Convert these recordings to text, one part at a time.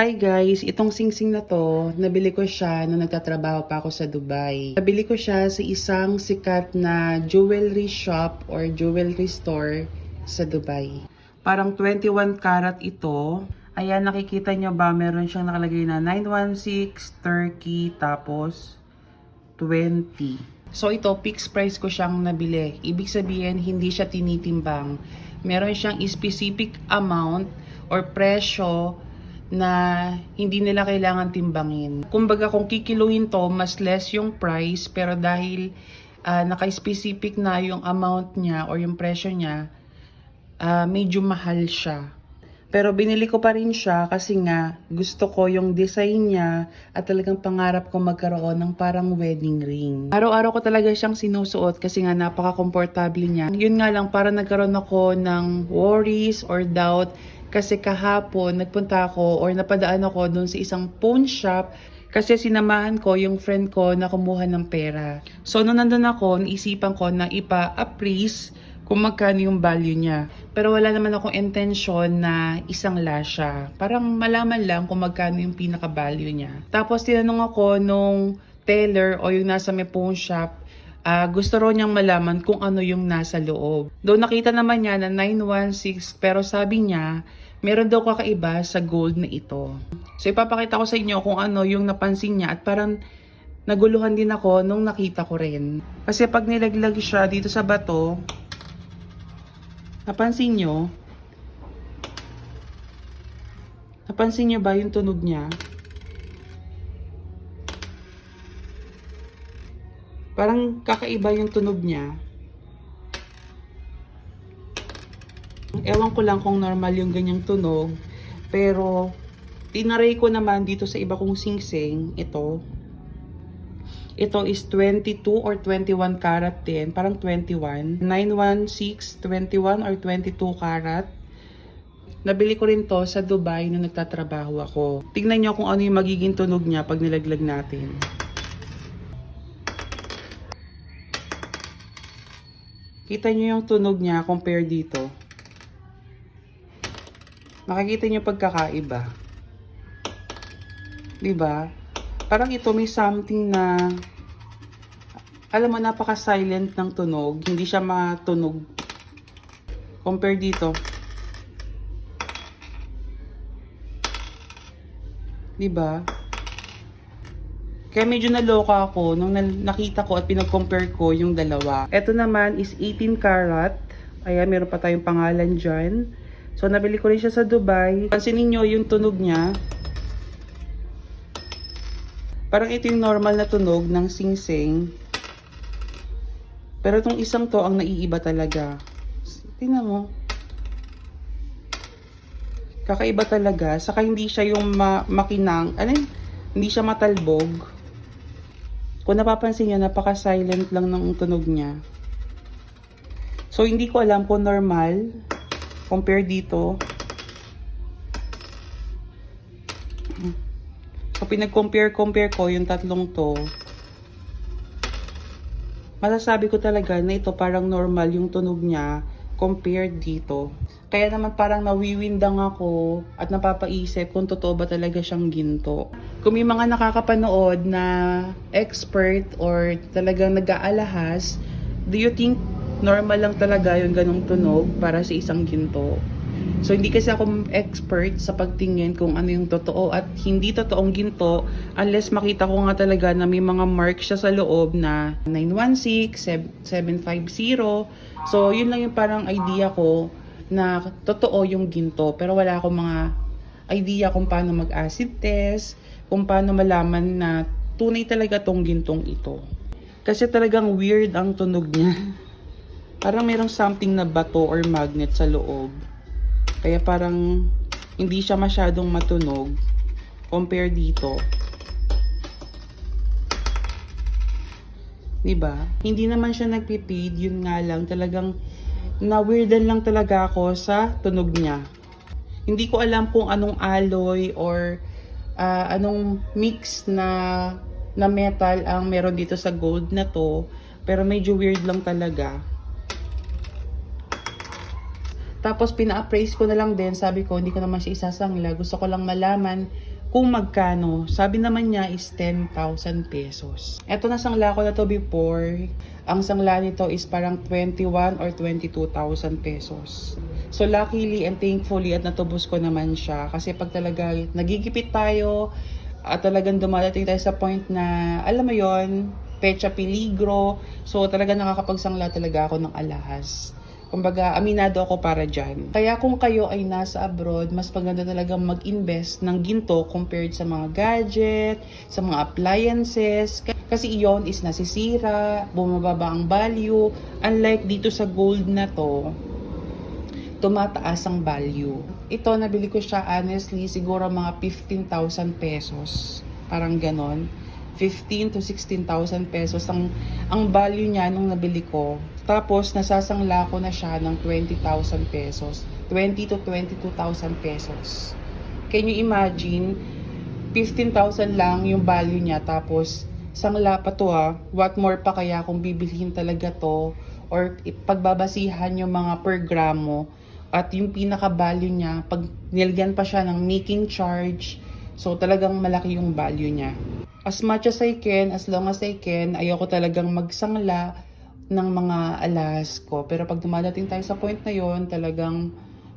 Hi guys, itong singsing na to, nabili ko siya nung nagtatrabaho pa ako sa Dubai. Nabili ko siya sa isang sikat na jewelry shop or jewelry store sa Dubai. Parang 21 karat ito. Ayan, nakikita nyo ba, meron siyang nakalagay na 916 Turkey tapos 20. So ito, fixed price ko siyang nabili. Ibig sabihin, hindi siya tinitimbang. Meron siyang specific amount or presyo na hindi nila kailangan timbangin. Kumbaga kung kikiluhin to, mas less yung price pero dahil ah, naka-specific na yung amount niya or yung presyo niya, ah, medyo mahal siya. Pero binili ko pa rin siya kasi nga gusto ko yung design niya at talagang pangarap ko magkaroon ng parang wedding ring. Araw-araw ko talaga siyang sinusuot kasi nga napaka-komportable niya. Yun nga lang para nagkaroon ako ng worries or doubt kasi kahapon nagpunta ako or napadaan ako doon sa isang pawn shop kasi sinamahan ko yung friend ko na kumuha ng pera. So nung nandun ako, naisipan ko na ipa-appraise kung magkano yung value niya. Pero wala naman akong intention na isang siya. Parang malaman lang kung magkano yung pinaka-value niya. Tapos tinanong ako nung teller o yung nasa may pawn shop, ah, gusto raw niyang malaman kung ano yung nasa loob. Doon nakita naman niya na 916 pero sabi niya, meron daw kakaiba sa gold na ito. So ipapakita ko sa inyo kung ano yung napansin niya at parang naguluhan din ako nung nakita ko rin. Kasi pag nilaglag siya dito sa bato, Napansin nyo? Napansin nyo ba yung tunog niya? Parang kakaiba yung tunog niya. Ewan ko lang kung normal yung ganyang tunog. Pero, tinaray ko naman dito sa iba kong singsing, ito. Ito is 22 or 21 karat din. Parang 21. 916, 21 or 22 karat. Nabili ko rin to sa Dubai nung nagtatrabaho ako. Tingnan nyo kung ano yung magiging tunog niya pag nilaglag natin. Kita nyo yung tunog niya compare dito. Makikita nyo pagkakaiba. 'Di ba? Parang ito may something na alam mo napaka-silent ng tunog, hindi siya matunog. Compare dito. 'Di ba? Kaya medyo naloka ako nung nakita ko at pinag-compare ko yung dalawa. Ito naman is 18 karat. Ayan, meron pa tayong pangalan dyan. So, nabili ko rin siya sa Dubai. Pansinin nyo yung tunog niya. Parang ito yung normal na tunog ng sing-sing. Pero itong isang to ang naiiba talaga. Tingnan mo. Kakaiba talaga. Saka hindi siya yung ma makinang. Ano? Hindi siya matalbog. Kung napapansin niyo, napaka-silent lang ng tunog niya. So, hindi ko alam kung normal. Compare dito. So, pinag-compare-compare ko yung tatlong to. Masasabi ko talaga na ito parang normal yung tunog niya compared dito. Kaya naman parang nawiwindang ako at napapaisip kung totoo ba talaga siyang ginto. Kung may mga nakakapanood na expert or talagang nag-aalahas, do you think normal lang talaga yung ganong tunog para sa isang ginto? So, hindi kasi ako expert sa pagtingin kung ano yung totoo at hindi totoong ginto unless makita ko nga talaga na may mga mark siya sa loob na 916, 750. So, yun lang yung parang idea ko na totoo yung ginto. Pero wala akong mga idea kung paano mag-acid test, kung paano malaman na tunay talaga tong gintong ito. Kasi talagang weird ang tunog niya. Parang merong something na bato or magnet sa loob. Kaya parang hindi siya masyadong matunog compare dito. 'Di ba? Hindi naman siya nagpipid, yun nga lang talagang na-weirdan lang talaga ako sa tunog niya. Hindi ko alam kung anong alloy or ah, anong mix na na metal ang meron dito sa gold na to, pero medyo weird lang talaga. Tapos pina-appraise ko na lang din, sabi ko hindi ko naman siya isasangla. Gusto ko lang malaman kung magkano. Sabi naman niya is 10,000 pesos. Ito na sangla ko na to before. Ang sangla nito is parang 21 or 22,000 pesos. So luckily and thankfully at natubos ko naman siya kasi pag talaga nagigipit tayo at talagang dumadating tayo sa point na alam mo yon pecha peligro. So talaga nakakapagsangla talaga ako ng alahas. Kumbaga, aminado ako para dyan. Kaya kung kayo ay nasa abroad, mas maganda talaga mag-invest ng ginto compared sa mga gadget, sa mga appliances. Kasi iyon is nasisira, bumababa ang value. Unlike dito sa gold na to, tumataas ang value. Ito, nabili ko siya honestly, siguro mga 15,000 pesos. Parang ganon. 15 to 16,000 pesos ang ang value niya nung nabili ko. Tapos nasasangla ko na siya ng 20,000 pesos. 20 to 22,000 pesos. Can you imagine? 15,000 lang yung value niya tapos sangla pa to ha. What more pa kaya kung bibilhin talaga to or pagbabasihan yung mga per gramo at yung pinaka-value niya, pag nilagyan pa siya ng making charge, so talagang malaki yung value niya. As much as I can, as long as I can, ayoko talagang magsangla ng mga alas ko. Pero pag dumadating tayo sa point na yon talagang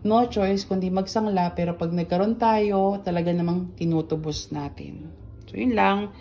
no choice kundi magsangla. Pero pag nagkaroon tayo, talaga namang tinutubos natin. So yun lang.